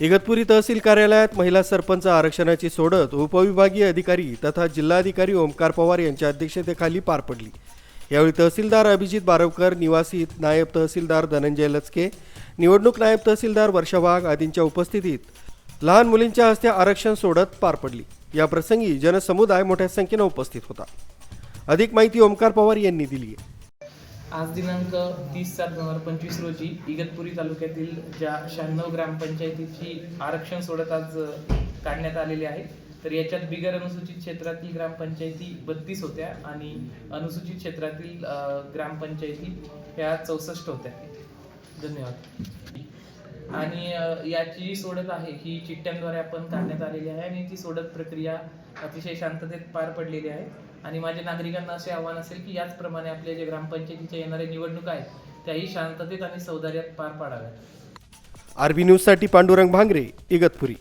इगतपुरी तहसील कार्यालयात महिला सरपंच आरक्षणाची सोडत उपविभागीय अधिकारी तथा जिल्हाधिकारी ओमकार पवार यांच्या अध्यक्षतेखाली पार पडली. यावेळी तहसीलदार अभिजित बारवकर निवासी नायब तहसीलदार धनंजय लचके निवडणूक नायब तहसीलदार वर्षा वाघ आदींच्या उपस्थितीत लहान मुलींच्या हस्ते आरक्षण सोडत पार पडली. या प्रसंगी जनसमुदाय मोठ्या संख्येनं उपस्थित होता. अधिक माहिती ओमकार पवार यांनी दिली आहे. आज दिनांक तीस सात दोन हजार पंचवीस रोजी इगतपुरी तालुक्यातील ज्या शहाण्णव ग्रामपंचायतीची आरक्षण सोडत आज काढण्यात आलेली आहे. तर याच्यात बिगर अनुसूचित क्षेत्रातील ग्रामपंचायती बत्तीस होत्या आणि अनुसूचित क्षेत्रातील ग्रामपंचायती ह्या चौसष्ट होत्या. धन्यवाद. आणि याची जी सोडत आहे ही चिठ्ठ्यांद्वारे आपण काढण्यात आलेली आहे आणि ती सोडत प्रक्रिया अतिशय शांततेत पार पडलेली आहे. आणि माझ्या नागरिकांना असे आव्हान असेल की याचप्रमाणे आपल्या जे ग्रामपंचायतीच्या येणाऱ्या निवडणुका आहेत त्याही शांततेत आणि सौदार्यात पार पाडाव्यात. आरबी न्यूजसाठी पांडुरंग भांगरे इगतपुरी.